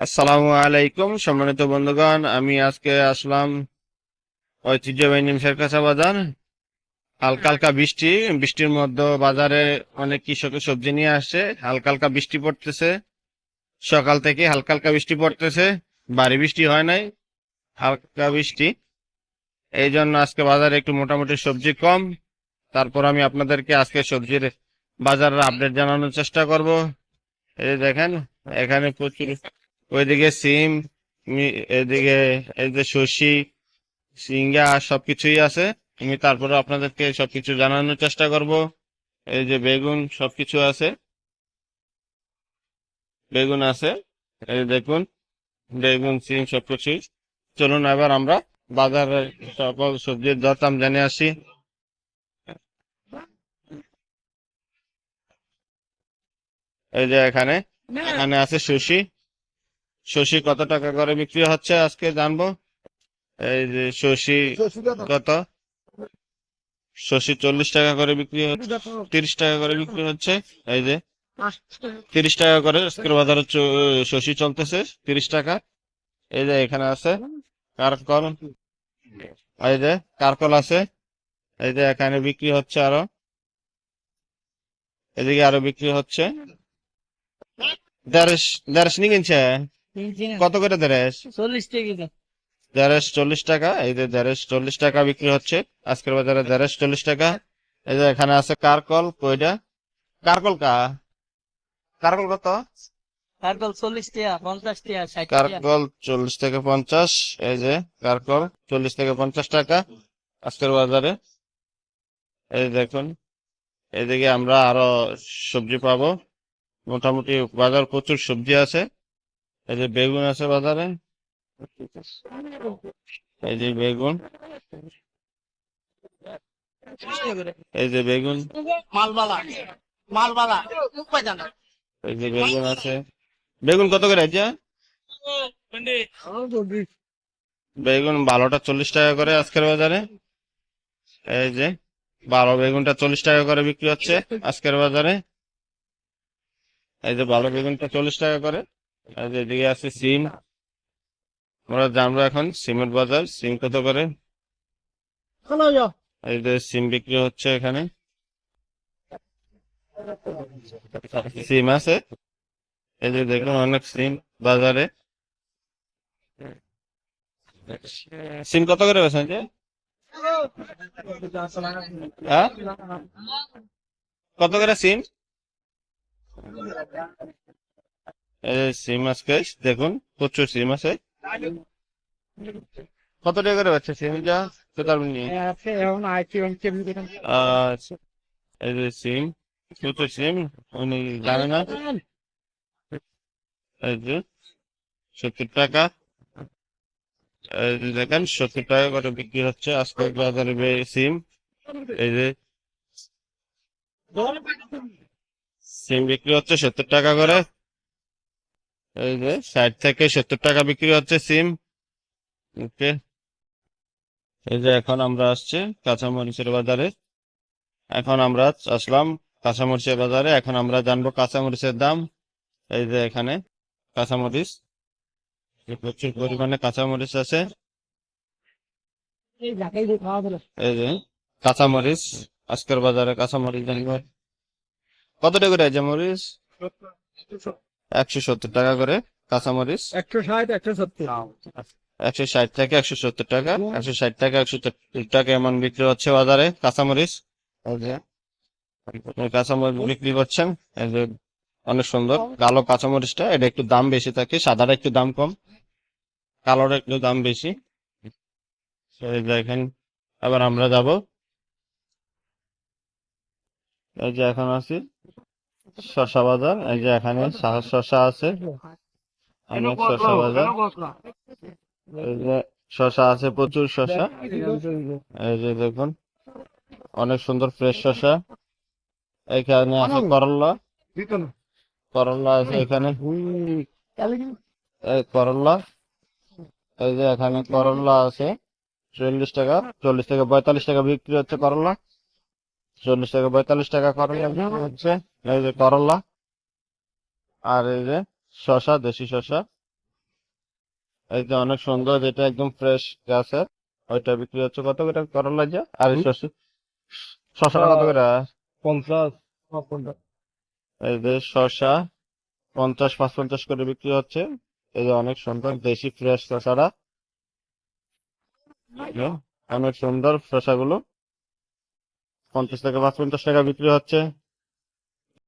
আসসালামু আলাইকুম, সম্মানিত বন্ধুগণ, আমি আজকে আসলাম ঐতিহ্যবাহী নিমসের কাঁচা বাজার। হালকা হালকা বৃষ্টি, বৃষ্টির মধ্যে বাজারে অনেক কৃষক সবজি নিয়ে আসছে। হালকা হালকা বৃষ্টি পড়তেছে। সকাল থেকে হালকা হালকা বৃষ্টি পড়তেছে, ভারী বৃষ্টি হয় নাই, হালকা বৃষ্টি। এই জন্য আজকে বাজারে একটু মোটামুটি সবজি কম। তারপর আমি আপনাদেরকে আজকে সবজির বাজারের আপডেট জানানোর চেষ্টা করব। এই দেখেন, এখানে প্রচুর ওইদিকে সিম এদিকে যে শসি সিঙ্গা, সবকিছুই আছে। আমি তারপরে আপনাদেরকে সবকিছু জানানোর চেষ্টা করব। এই যে বেগুন, সবকিছু আছে। বেগুন আছে। এই দেখুন, বেগুন, সিম, সবকিছুই। চলুন এবার আমরা বাজারে সকল সবজির দরদাম জেনে আসি। এই যে এখানে এখানে আছে শসি শসি কত টাকা করে বিক্রি হচ্ছে আজকে জানব? এই যে শসি কত? শসি চল্লিশ টাকা করে বিক্রি হচ্ছে তিরিশ টাকা করে বিক্রি হচ্ছে এই যে তিরিশ টাকা করে আজকের বাজারে শসি চলতেছে তিরিশ টাকা। এই যে এখানে আছে কারকল এই যে কারকল আছে এই যে এখানে বিক্রি হচ্ছে আরও। এদিকে আরও বিক্রি হচ্ছে। দেড়শ দেড়শ নিয়ে কিনছে কত করে দেড়শ? চল্লিশ টাকা দেড়শ চল্লিশ টাকা এই যে দেড়শ চল্লিশ টাকা বিক্রি হচ্ছে। আজকের বাজারে দেড়শ চল্লিশ টাকা। এই যে এখানে আছে কারকল কইটা কারকল কা? কারকল কত? কারকল চল্লিশ টাকা পঞ্চাশ টাকা ষাট কারকল চল্লিশ থেকে পঞ্চাশ এই যে কারকল চল্লিশ থেকে পঞ্চাশ টাকা আজকের বাজারে। এই দেখুন এদিকে আমরা আরও সবজি পাবো। মোটামুটি বাজার প্রচুর সবজি আছে। এই যে বেগুন আছে বাজারে? এই যে বেগুন। এই যে বেগুন। মালবালা মালবালা এই যে বেগুন আছে। বেগুন কত করে আছে বেগুন বারোটা চল্লিশ টাকা করে আজকের বাজারে। এই যে বারো বেগুনটা চল্লিশ টাকা করে বিক্রি হচ্ছে আজকের বাজারে। এই যে বারো বেগুনটা চল্লিশ টাকা করে। যে এদিকে আছে সিম আমরা জানব এখন সিমের বাজার সিম কত করে? এই যে সিম বিক্রি হচ্ছে এখানে। সিম আছে। এই যে দেখুন অনেক সিম বাজারে। সিম কত করে বেছেন যে? হ্যাঁ? কত করে সিম? এই যে সিম আজকে দেখুন প্রচুর সিম আছে। কত টাকা করে পাচ্ছে সিম যা তো তার নিয়ে আচ্ছা এই যে সিম প্রচুর সিম উনি জানে না। এই যে সত্তর টাকা। দেখেন সত্তর টাকা করে বিক্রি হচ্ছে আজকে বাজারে সিম। এই যে সিম বিক্রি হচ্ছে সত্তর টাকা করে। এই যে ষাট থেকে সত্তর টাকা বিক্রি হচ্ছে সিম। ওকে। এই যে এখন আমরা আসছি কাঁচামরিচের বাজারে। এখন আমরা আসলাম কাঁচামরিচের বাজারে। এখন আমরা জানব কাঁচামরিচের দাম। এই যে এখানে কাঁচামরিচ। প্রচুর পরিমাণে কাঁচামরিচ আছে। এই যে কাঁচামরিচ। আজকের বাজারে কাঁচামরিচ জানব কত টাকা করে আছে মরিচ? একশো সত্তর টাকা করে কাঁচামরিচ। একশো ষাট একশো সত্তর। একশো ষাট থেকে একশো সত্তর টাকা। একশো ষাট টাকা একশো সত্তর টাকা এমন বিক্রি হচ্ছে বাজারে কাঁচামরিচ। কাঁচামরিচ বিক্রি করছেন। অনেক সুন্দর। কালো কাঁচামরিচটা এটা একটু দাম বেশি থাকে। সাদাটা একটু দাম কম। কালোটা একটু দাম বেশি। দেখেন আবার আমরা যাব। এই যে এখন আছি। শশা বাজার এই যে এখানে শশা আছে। অনেক শশা বাজার। এই যে শশা আছে প্রচুর শশা। এই যে দেখুন অনেক সুন্দর ফ্রেশ শশা। এখানে আছে করলা। করলা আছে এখানে। এই করলা। এই যে এখানে করলা আছে। চল্লিশ টাকা চল্লিশ থেকে পঁয়তাল্লিশ টাকা বিক্রি হচ্ছে করলা। চল্লিশ টাকা পঁয়তাল্লিশ টাকা করলা হচ্ছে? এই যে করলা। আর এই যে শশা দেশি শশা এই যে অনেক সুন্দর যেটা একদম ফ্রেশ গাছের ওইটা বিক্রি হচ্ছে কত করে করলা যা? আর শসা শসাটা কত করে? পঞ্চাশ। এই যে শসা পঞ্চাশ পাঁচ পঞ্চাশ করে বিক্রি হচ্ছে। এই যে অনেক সুন্দর দেশি ফ্রেশ যে, অনেক সুন্দর শসাগুলো। পঞ্চাশ টাকা পাঁচ পঞ্চাশ টাকা বিক্রি হচ্ছে।